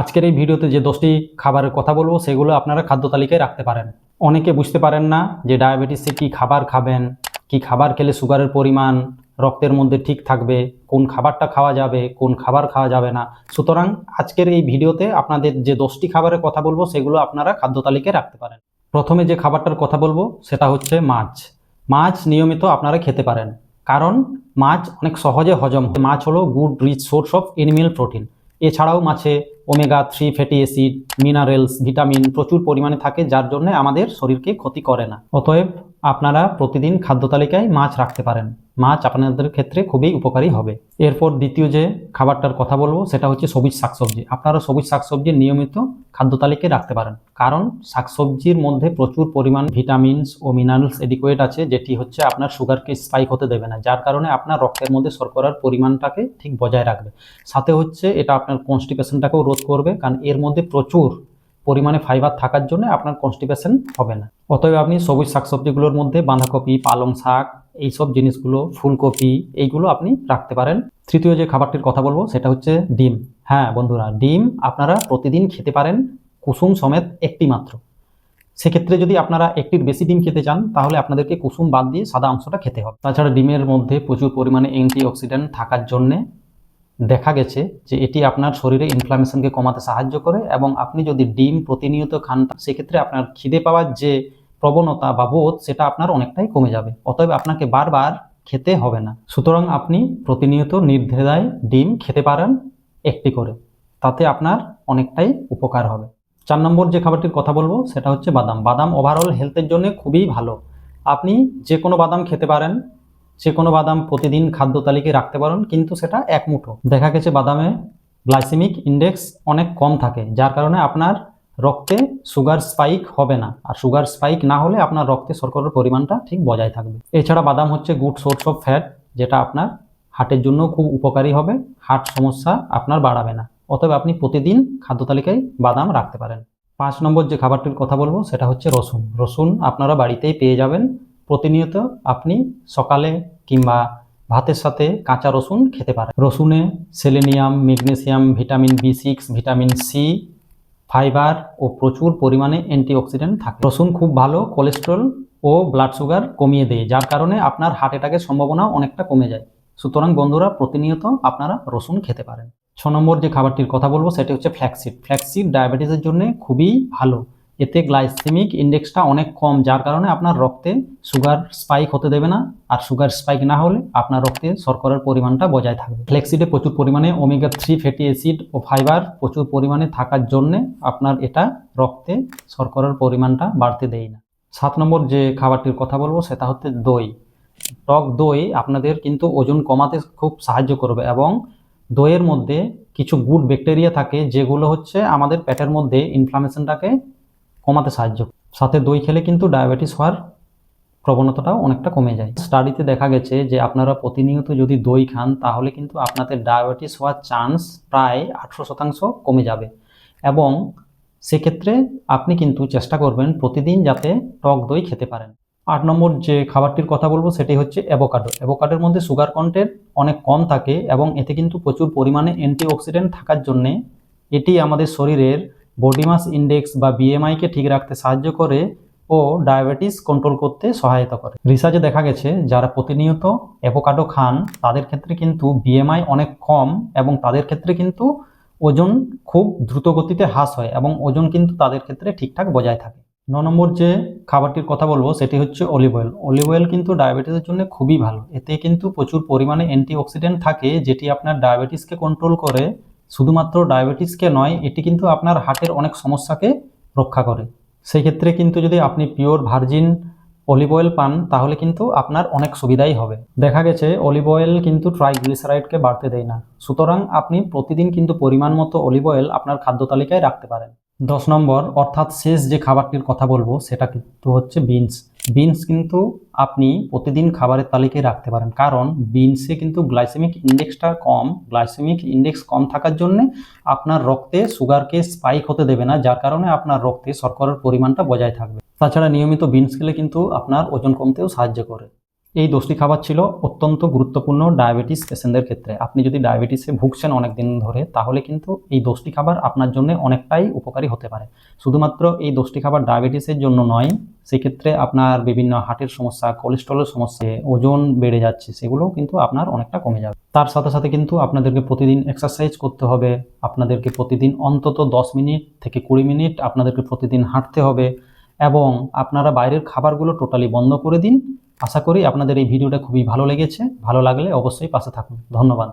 আজকের এই ভিডিওতে যে দশটি খাবারের কথা বলব, সেগুলো আপনারা খাদ্য তালিকায় রাখতে পারেন। অনেকে বুঝতে পারেন না যে ডায়াবেটিসে কি খাবার খাবেন, কি খাবার খেলে সুগারের পরিমাণ, রক্তের মধ্যে ঠিক থাকবে, কোন খাবারটা খাওয়া যাবে, কোন খাবার খাওয়া যাবে না। সুতরাং আজকের এই ভিডিওতে আপনাদের যে দশটি খাবারের কথা বলব, সেগুলো আপনারা খাদ্য তালিকায় রাখতে পারেন। প্রথমে যে খাবারটার কথা বলব, সেটা হচ্ছে মাছ। মাছ নিয়মিত আপনারা খেতে পারেন, কারণ মাছ অনেক সহজে হজম হয়। মাছ হলো good, rich source of animal protein. এছাড়াও মাছে omega three fatty acid minerals vitamin প্রচুর পরিমাণে থাকে, যার জন্য আমাদের শরীরকে ক্ষতি করে না। অতএব আপনারা প্রতিদিন খাদ্য তালিকায় মাছ রাখতে পারেন। মাছ আপনাদের ক্ষেত্রে খুবই উপকারী হবে। এরপর দ্বিতীয় যে খাবারটার কথা বলব, সেটা হচ্ছে সবুজ শাকসবজি। আপনারা সবুজ শাকসবজি নিয়মিত খাদ্য তালিকায় রাখতে পারেন। কারণ শাকসবজির মধ্যে প্রচুর পরিমাণ ভিটামিনস ও মিনারেলস এডিকুয়েট আছে, যেটি হচ্ছে আপনার সুগারকে স্পাইক হতে দেবে না, যার কারণে আপনার রক্তের মধ্যে শর্করার পরিমাণটাকে ঠিক বজায় রাখবে। সাথে হচ্ছে এটা আপনার কনস্টিপেশনটাকেও রোধ করবে, কারণ এর মধ্যে প্রচুর পরিমাণে ফাইবার থাকার জন্য আপনার কনস্টিপেশন হবে না। অতএব আপনি সবুজ শাকসবজিগুলোর মধ্যে বাঁধাকপি, পালং শাক, এইসব জিনিসগুলো, ফুলকপি, এইগুলো আপনি রাখতে পারেন। তৃতীয় যে খাবারটির কথা বলব, সেটা হচ্ছে ডিম। হ্যাঁ বন্ধুরা, ডিম আপনারা প্রতিদিন খেতে পারেন, কুসুম সমেত একটি মাত্র। সেক্ষেত্রে যদি আপনারা একটির বেশি ডিম খেতে চান, তাহলে আপনাদেরকে কুসুম বাদ দিয়ে সাদা অংশটা খেতে হবে। তাছাড়া ডিমের মধ্যে প্রচুর পরিমাণে অ্যান্টিঅক্সিডেন্ট থাকার জন্যে দেখা গেছে যে এটি আপনার শরীরে ইনফ্লামেশনকে কমাতে সাহায্য করে এবং আপনি যদি ডিম প্রতিনিয়ত খান, সেক্ষেত্রে আপনার খিদে পাওয়ার যে প্রবণতা বা বোধ সেটা আপনার অনেকটাই কমে যাবে। অতএব আপনাকে বারবার খেতে হবে না। সুতরাং আপনি প্রতিনিয়ত নির্দ্বিধায় ডিম খেতে পারেন একটি করে। তাতে আপনার অনেকটাই উপকার হবে। চার নম্বর যে খাবারটির কথা বলব, সেটা হচ্ছে বাদাম। বাদাম ওভারঅল হেলথের জন্য খুবই ভালো। আপনি যে কোনো বাদাম খেতে পারেন, যে কোনো বাদাম প্রতিদিন খাদ্য তালিকায় রাখতে পারেন, কিন্তু সেটা এক মুঠো। দেখা গেছে বাদামে গ্লাইসেমিক ইন্ডেক্স অনেক কম থাকে, যার কারণে আপনার রক্তে সুগার স্পাইক হবে না। আর সুগার স্পাইক না হলে আপনার রক্তে শর্করার পরিমাণটা ঠিক বজায় থাকবে। এছাড়া বাদাম হচ্ছে গুড সোর্স অফ ফ্যাট যেটা আপনার হার্টের জন্য খুব উপকারী হবে। হার্ট সমস্যা আপনার বাড়াবে না। অতএব আপনি প্রতিদিন খাদ্য তালিকায় বাদাম রাখতে পারেন। পাঁচ নম্বর যে খাবারটির কথা বলব, সেটা হচ্ছে রসুন। রসুন আপনারা বাড়িতেই পেয়ে যাবেন। প্রতিনিয়ত আপনি সকালে কিংবা ভাতের সাথে কাঁচা রসুন খেতে পারেন। রসুনে selenium magnesium vitamin B six vitamin C fibre ও প্রচুর পরিমাণে অ্যান্টিঅক্সিডেন্ট থাকে। রসুন খুব ভালো, কোলেস্ট্রল ও ব্লাড সুগার কমিয়ে দেয়, যার কারণে আপনার হার্ট অ্যাটাকের সম্ভাবনা অনেকটা কমে যায়। সুতরাং বন্ধুরা, প্রতিনিয়ত আপনারা রসুন খেতে পারেন। ছ নম্বর যে খাবারটির কথা বলব, সেটি হচ্ছে ফ্ল্যাক্সিড। ফ্ল্যাক্সিড ডায়াবেটিসের জন্য খুবই ভালো। এতে গ্লাইসেমিক ইন্ডেক্সটা অনেক কম, যার কারণে আপনার রক্তে সুগার স্পাইক হতে দেবে না। আর সুগার স্পাইক না হলে আপনার রক্তে শর্করার পরিমাণটা বজায় থাকবে। ফ্লেক্সিডে প্রচুর পরিমাণে ওমেগা থ্রি ফ্যাটি অ্যাসিড ও ফাইবার প্রচুর পরিমাণে থাকার জন্যে আপনার এটা রক্তে শর্করার পরিমাণটা বাড়তে দেয় না। সাত নম্বর যে খাবারটির কথা বলব, সেটা হচ্ছে দই। টক দই আপনাদের কিন্তু ওজন কমাতে খুব সাহায্য করবে এবং দইয়ের মধ্যে কিছু গুড ব্যাকটেরিয়া থাকে, যেগুলো হচ্ছে আমাদের পেটের মধ্যে ইনফ্লামেশনটাকে কমাতে সাহায্য সাথে দই খেলে কিন্তু ডায়াবেটিস হওয়ার প্রবণতাটাও অনেকটা কমে যায়। স্টাডিতে দেখা গেছে যে আপনারা প্রতিনিয়ত যদি দই খান, তাহলে কিন্তু আপনাদের ডায়াবেটিস হওয়ার চান্স প্রায় আঠেরো শতাংশ কমে যাবে। এবং সেক্ষেত্রে আপনি কিন্তু চেষ্টা করবেন প্রতিদিন যাতে টক দই খেতে পারেন। আট নম্বর যে খাবারটির কথা বলব, সেটি হচ্ছে অ্যাভোকাডো অ্যাভোকাডোর মধ্যে সুগার কন্টেন্ট অনেক কম থাকে এবং এতে কিন্তু প্রচুর পরিমাণে অ্যান্টিঅক্সিডেন্ট থাকার জন্যে এটি আমাদের শরীরের বডি মাস ইন্ডেক্স বা বিএমআইকে ঠিক রাখতে সাহায্য করে ও ডায়াবেটিস কন্ট্রোল করতে সহায়তা করে। রিসার্চে দেখা গেছে, যারা প্রতিনিয়ত অ্যাভোকাডো খান, তাদের ক্ষেত্রে কিন্তু বিএমআই অনেক কম এবং তাদের ক্ষেত্রে কিন্তু ওজন খুব দ্রুত গতিতে হ্রাস হয় এবং ওজন কিন্তু তাদের ক্ষেত্রে ঠিকঠাক বজায় থাকে। ন নম্বর যে খাবারটির কথা বলব, সেটি হচ্ছে অলিভ অয়েল অলিভ অয়েল কিন্তু ডায়াবেটিসের জন্য খুবই ভালো। এতে কিন্তু প্রচুর পরিমাণে অ্যান্টিঅক্সিডেন্ট থাকে, যেটি আপনার ডায়াবেটিসকে কন্ট্রোল করে শুধুমাত্র ডায়াবেটিসকে নয়, এটি কিন্তু আপনার হার্টের অনেক সমস্যাকে রক্ষা করে। সেই ক্ষেত্রে কিন্তু যদি আপনি পিওর ভার্জিন অলিভ অয়েল পান, তাহলে কিন্তু আপনার অনেক সুবিধাই হবে। দেখা গেছে, অলিভ অয়েল কিন্তু ট্রাইগ্লিসারাইডকে বাড়তে দেয় না। সুতরাং আপনি প্রতিদিন কিন্তু পরিমাণ মতো অলিভ অয়েল আপনার খাদ্য তালিকায় রাখতে পারেন। দশ নম্বর, অর্থাৎ শেষ যে খাবারটির কথা বলব, সেটা কিন্তু হচ্ছে বিনস। বিনস কিন্তু আপনি প্রতিদিন খাবারের তালিকায় রাখতে পারেন। কারণ বিনসে কিন্তু গ্লাইসেমিক ইন্ডেক্সটা কম। গ্লাইসেমিক ইন্ডেক্স কম থাকার জন্য আপনার রক্তে সুগারকে স্পাইক হতে দেবে না, যার কারণে আপনার রক্তে শর্করার পরিমাণটা বজায় থাকবে। তাছাড়া নিয়মিত বিনস খেলে কিন্তু আপনার ওজন কমতেও সাহায্য করে। এই দশটি খাবার ছিল অত্যন্ত গুরুত্বপূর্ণ ডায়াবেটিস পেশেন্টদের ক্ষেত্রে। আপনি যদি ডায়াবেটিসে ভুগছেন অনেক দিন ধরে, তাহলে কিন্তু এই দশটি খাবার আপনার জন্য অনেকটাই উপকারী হতে পারে। শুধুমাত্র এই দশটি খাবার ডায়াবেটিসের জন্য নয়, সেক্ষেত্রে আপনার বিভিন্ন হার্টের সমস্যা, কোলেস্ট্রলের সমস্যা, ওজন বেড়ে যাচ্ছে, সেগুলোও কিন্তু আপনার অনেকটা কমে যাবে। তার সাথে সাথে কিন্তু আপনাদেরকে প্রতিদিন এক্সারসাইজ করতে হবে, আপনাদেরকে প্রতিদিন অন্তত দশ মিনিট থেকে কুড়ি মিনিট আপনাদেরকে প্রতিদিন হাঁটতে হবে এবং আপনারা বাইরের খাবারগুলো টোটালি বন্ধ করে দিন। আশা করি আপনাদের এই ভিডিওটা খুবই ভালো লেগেছে। ভালো লাগলে অবশ্যই পাশে থাকুন। ধন্যবাদ।